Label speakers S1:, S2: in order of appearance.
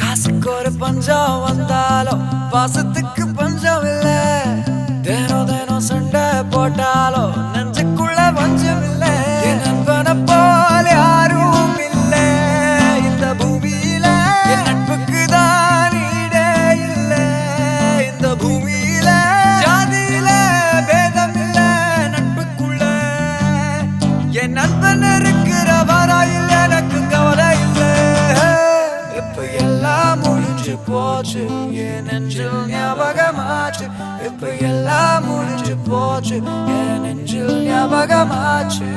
S1: காசுக்கு ஒரு பஞ்சம் வந்தாலும் பாசத்துக்கு பஞ்சம் இல்ல. தினம் தினம் சண்டை போட்டாலும் நெஞ்சுக்குள்ள பஞ்சம் இல்ல. நண்பனை போல யாரும் இல்ல. இந்த பூமியில என் நட்புக்கு தான் ஈடே இல்ல. இந்த பூமியில ஜாதியில பேதம் இல்ல. நட்புக்குள்ள என் நண்பன் இருக்கிற எல்லாம் முடிஞ்சு போச்சு என் நெஞ்சில் ஞாபகமாச்சு இப்ப எல்லாம் முடிஞ்சு போச்சு என் நெஞ்சில் ஞாபகமாச்சு